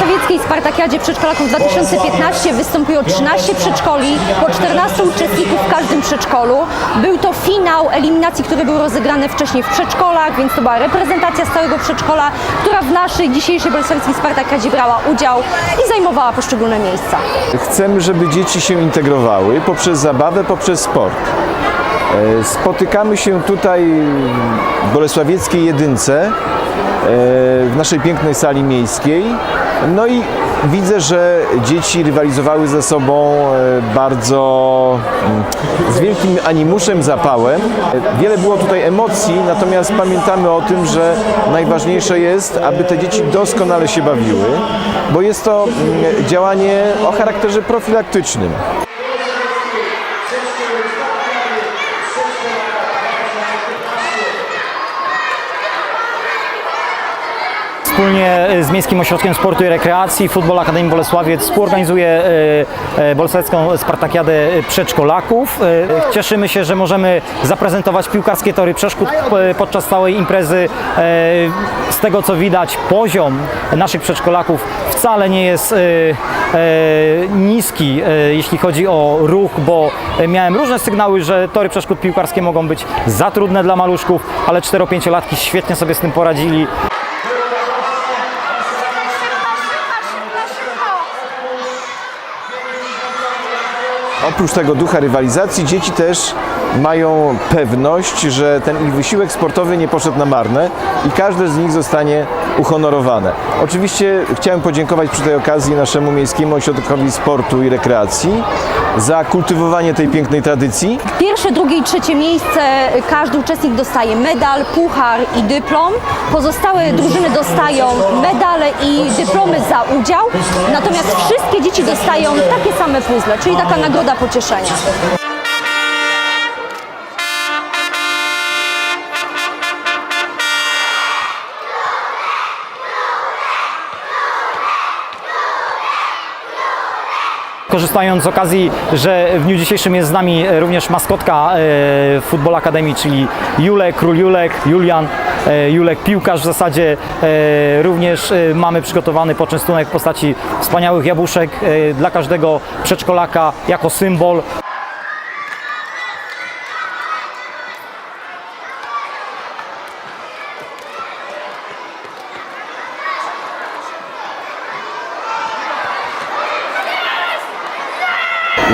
sowieckiej Spartakiadzie Przedszkolaków 2015 występują 13 przedszkoli po 14 uczestnikach przedszkolu. Był to finał eliminacji, który był rozegrany wcześniej w przedszkolach, więc to była reprezentacja z całego przedszkola, która w naszej dzisiejszej Bolesławskiej Spartakiadzie brała udział i zajmowała poszczególne miejsca. Chcemy, żeby dzieci się integrowały poprzez zabawę, poprzez sport. E, Spotykamy się tutaj w Bolesławieckiej Jedynce, e, w naszej pięknej sali miejskiej. No i widzę, że dzieci rywalizowały ze sobą e, bardzo mm, z wielkim animuszem, zapałem. Wiele było tutaj emocji, natomiast pamiętamy o tym, że najważniejsze jest, aby te dzieci doskonale się bawiły, bo jest to mm, działanie o charakterze profilaktycznym. Wspólnie e, z Miejskim Ośrodkiem Sportu i Rekreacji Futbol Akademii Bolesławiec współorganizuje e, e, Bolesławską Spartakiadę Przedszkolaków. Cieszymy się, że możemy zaprezentować piłkarskie tory przeszkód podczas całej imprezy. Z tego co widać poziom naszych przedszkolaków wcale nie jest niski, jeśli chodzi o ruch, bo miałem różne sygnały, że tory przeszkód piłkarskie mogą być za trudne dla maluszków, ale 4-5-latki świetnie sobie z tym poradzili. Oprócz tego ducha rywalizacji, dzieci też mają pewność, że ten ich wysiłek sportowy nie poszedł na marne i każde z nich zostanie uhonorowane. Oczywiście chciałem podziękować przy tej okazji naszemu Miejskiemu Ośrodkowi Sportu i Rekreacji za kultywowanie tej pięknej tradycji. Pierwsze, drugie i trzecie miejsce każdy uczestnik dostaje medal, puchar i dyplom. Pozostałe drużyny dostają medale i dyplomy za udział. Natomiast wszystkie dzieci dostają takie same puzzle, czyli taka nagroda pocieszenia. Korzystając z okazji, że w dniu dzisiejszym jest z nami e, również maskotka e, Futbol Akademii, czyli Julek, Król Julek, Julian, e, Julek piłkarz w zasadzie. Również mamy przygotowany poczęstunek w postaci wspaniałych jabłuszek dla każdego przedszkolaka jako symbol.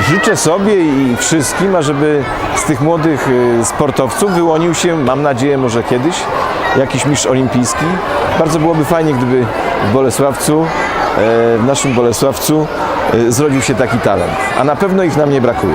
Życzę sobie i wszystkim, ażeby z tych młodych y, sportowców wyłonił się, mam nadzieję, może kiedyś, jakiś mistrz olimpijski. Bardzo byłoby fajnie, gdyby w Bolesławcu, e, w naszym Bolesławcu e, zrodził się taki talent, a na pewno ich nam nie brakuje.